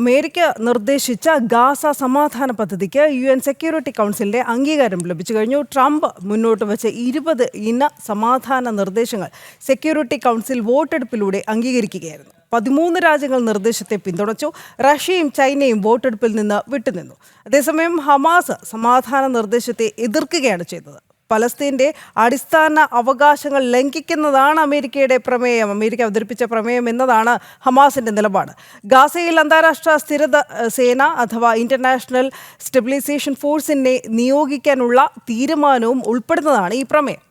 America നിർദ്ദേശിച്ച Gaza സമാധാന പദ്ധതിക്ക് യു എൻ സെക്യൂരിറ്റി കൗൺസിലിന്റെ അംഗീകാരം ലഭിച്ചു കഴിഞ്ഞു. ട്രംപ് മുന്നോട്ട് വെച്ച ഇരുപത് ഇന സമാധാന നിർദ്ദേശങ്ങൾ സെക്യൂരിറ്റി കൗൺസിൽ വോട്ടെടുപ്പിലൂടെ അംഗീകരിക്കുകയായിരുന്നു. പതിമൂന്ന് രാജ്യങ്ങൾ നിർദ്ദേശത്തെ പിന്തുണച്ചു. റഷ്യയും ചൈനയും വോട്ടെടുപ്പിൽ നിന്ന് വിട്ടുനിന്നു. അതേസമയം ഹമാസ് സമാധാന നിർദ്ദേശത്തെ എതിർക്കുകയാണ് ചെയ്തത്. പലസ്തീന്റെ അടിസ്ഥാന അവകാശങ്ങൾ ലംഘിക്കുന്നതാണ് അമേരിക്കയുടെ പ്രമേയം അമേരിക്ക അവതരിപ്പിച്ച പ്രമേയം എന്നതാണ് ഹമാസിന്റെ നിലപാട് ഗാസയിൽ അന്താരാഷ്ട്ര സ്ഥിരത സേന അഥവാ ഇന്റർനാഷണൽ സ്റ്റെബിലൈസേഷൻ ഫോഴ്സിനെ നിയോഗിക്കാനുള്ള തീരുമാനവും ഉൾപ്പെടുന്നതാണ് ഈ പ്രമേയം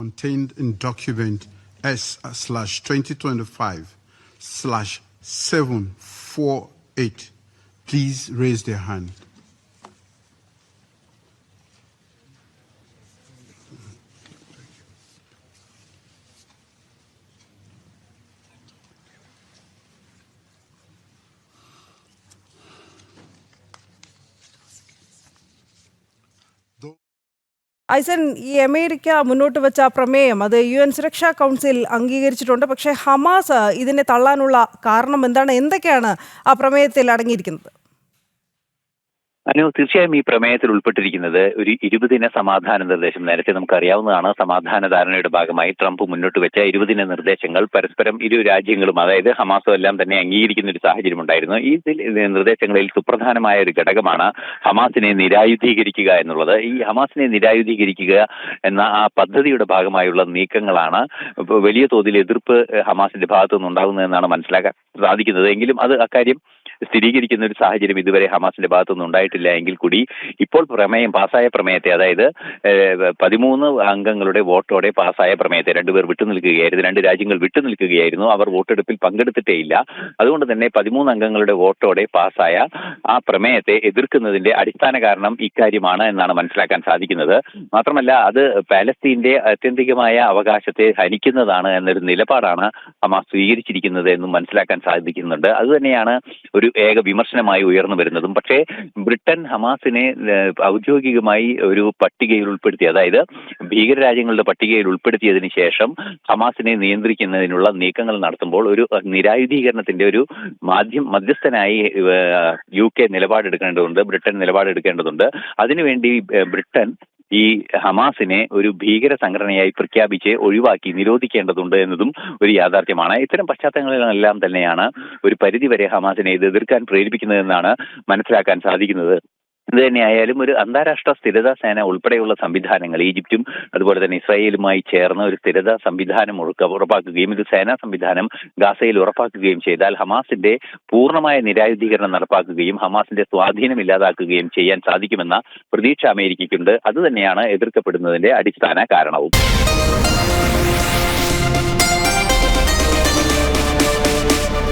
contained in document S slash 2025 slash 748. Please raise their hand. ഐസൻ ഈ അമേരിക്ക മുന്നോട്ട് വെച്ച പ്രമേയം അത് യു എൻ സുരക്ഷാ കൗൺസിൽ അംഗീകരിച്ചിട്ടുണ്ട്. പക്ഷേ ഹമാസ് ഇതിനെ തള്ളാനുള്ള കാരണം എന്താണ്? എന്തൊക്കെയാണ് ആ പ്രമേയത്തിൽ അടങ്ങിയിരിക്കുന്നത്? അനു തീർച്ചയായും ഈ പ്രമേയത്തിൽ ഉൾപ്പെട്ടിരിക്കുന്നത് ഒരു ഇരുപതിന സമാധാന നിർദ്ദേശം. നേരത്തെ നമുക്കറിയാവുന്നതാണ് സമാധാന ധാരണയുടെ ഭാഗമായി ട്രംപ് മുന്നോട്ട് വെച്ച ഇരുപതിന നിർദ്ദേശങ്ങൾ പരസ്പരം ഇരു രാജ്യങ്ങളും അതായത് ഹമാസും എല്ലാം തന്നെ അംഗീകരിക്കുന്ന ഒരു സാഹചര്യം ഉണ്ടായിരുന്നു. ഈ നിർദ്ദേശങ്ങളിൽ സുപ്രധാനമായ ഒരു ഘടകമാണ് ഹമാസിനെ നിരായുധീകരിക്കുക എന്നുള്ളത്. ഈ ഹമാസിനെ നിരായുധീകരിക്കുക എന്ന ആ പദ്ധതിയുടെ ഭാഗമായുള്ള നീക്കങ്ങളാണ് വലിയ തോതിൽ എതിർപ്പ് ഹമാസിന്റെ ഭാഗത്തു നിന്നുണ്ടാകുന്നതെന്നാണ് മനസ്സിലാക്കാൻ സാധിക്കുന്നത്. എങ്കിലും അത് അക്കാര്യം സ്ഥിരീകരിക്കുന്ന ഒരു സാഹചര്യം ഇതുവരെ ഹമാസിന്റെ ഭാഗത്തുനിന്ന് ഉണ്ടായിട്ടില്ല എങ്കിൽ കൂടി ഇപ്പോൾ പ്രമേയം പാസായ പ്രമേയത്തെ അതായത് പതിമൂന്ന് അംഗങ്ങളുടെ വോട്ടോടെ പാസായ പ്രമേയത്തെ രണ്ടുപേർ വിട്ടുനിൽക്കുകയായിരുന്നു. രണ്ട് രാജ്യങ്ങൾ വിട്ടുനിൽക്കുകയായിരുന്നു. അവർ വോട്ടെടുപ്പിൽ പങ്കെടുത്തിട്ടേ ഇല്ല. അതുകൊണ്ട് തന്നെ പതിമൂന്ന് അംഗങ്ങളുടെ വോട്ടോടെ പാസ്സായ ആ പ്രമേയത്തെ എതിർക്കുന്നതിന്റെ അടിസ്ഥാന കാരണം ഇക്കാര്യമാണ് എന്നാണ് മനസ്സിലാക്കാൻ സാധിക്കുന്നത്. മാത്രമല്ല അത് പാലസ്തീന്റെ ആത്യന്തികമായ അവകാശത്തെ ഹനിക്കുന്നതാണ് എന്നൊരു നിലപാടാണ് ഹമാസ് സ്വീകരിച്ചിരിക്കുന്നത് എന്നും മനസ്സിലാക്കാൻ സാധിക്കുന്നുണ്ട്. അതുതന്നെയാണ് ഒരു ഏക വിമർശനമായി ഉയർന്നു വരുന്നതും. പക്ഷേ ബ്രിട്ടൻ ഹമാസിനെ ഔദ്യോഗികമായി ഒരു പട്ടികയിൽ ഉൾപ്പെടുത്തി അതായത് ഭീകരരാജ്യങ്ങളുടെ പട്ടികയിൽ ഉൾപ്പെടുത്തിയതിന് ശേഷം ഹമാസിനെ നിയന്ത്രിക്കുന്നതിനുള്ള നീക്കങ്ങൾ നടത്തുമ്പോൾ ഒരു നിരായുധീകരണത്തിന്റെ ഒരു മാധ്യമ മധ്യസ്ഥനായി യു കെ നിലപാടെടുക്കേണ്ടതുണ്ട് ബ്രിട്ടൻ നിലപാടെടുക്കേണ്ടതുണ്ട്. അതിനുവേണ്ടി ബ്രിട്ടൻ ഈ ഹമാസിനെ ഒരു ഭീകര സംഘടനയായി പ്രഖ്യാപിച്ച് ഒഴിവാക്കി നിരോധിക്കേണ്ടതുണ്ട് എന്നതും ഒരു യാഥാർത്ഥ്യമാണ്. ഇത്തരം പശ്ചാത്തലങ്ങളിലെല്ലാം തന്നെയാണ് ഒരു പരിധിവരെ ഹമാസിനെ ഇത് എതിർക്കാൻ പ്രേരിപ്പിക്കുന്നതെന്നാണ് മനസ്സിലാക്കാൻ സാധിക്കുന്നത്. ഇത് തന്നെയായാലും ഒരു അന്താരാഷ്ട്ര സ്ഥിരതാ സേന ഉൾപ്പെടെയുള്ള സംവിധാനങ്ങൾ ഈജിപ്തും അതുപോലെ തന്നെ ഇസ്രായേലുമായി ചേർന്ന ഒരു സ്ഥിരതാ സംവിധാനം ഉറപ്പാക്കുകയും ഒരു സേനാ സംവിധാനം ഗാസയിൽ ഉറപ്പാക്കുകയും ചെയ്താൽ ഹമാസിന്റെ പൂർണമായ നിരായുധീകരണം നടപ്പാക്കുകയും ഹമാസിന്റെ സ്വാധീനം ഇല്ലാതാക്കുകയും ചെയ്യാൻ സാധിക്കുമെന്ന പ്രതീക്ഷ അമേരിക്കയ്ക്കുണ്ട്. അതുതന്നെയാണ് എതിർക്കപ്പെടുന്നതിന്റെ അടിസ്ഥാന കാരണവും.